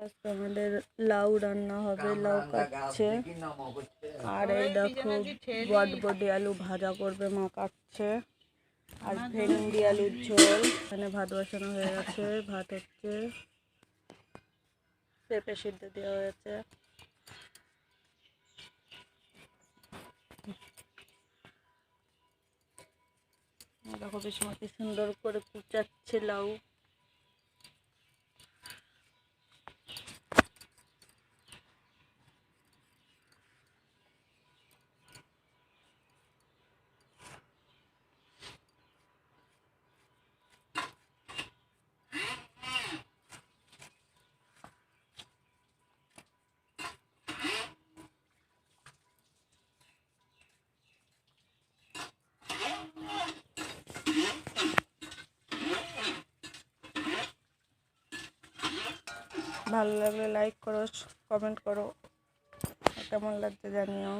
আজকে আমাদের লাউ রান্না হবে লাউ কাটছে। আর এই দেখো বটবডি আলু ভাজা করবে মা কাটছে। আর ভেন্ডি আলুর ঝোল। এখানে ভাত বসানো হয়ে গেছে ভাত হচ্ছে পেঁপে সিদ্ধ দেওয়া হয়েছে। দেখো বিষ্মতি সুন্দর করে কুচাচ্ছে লাউ। ভালো লাগলে লাইক করো কমেন্ট করো। কেমন লাগছে জানিও।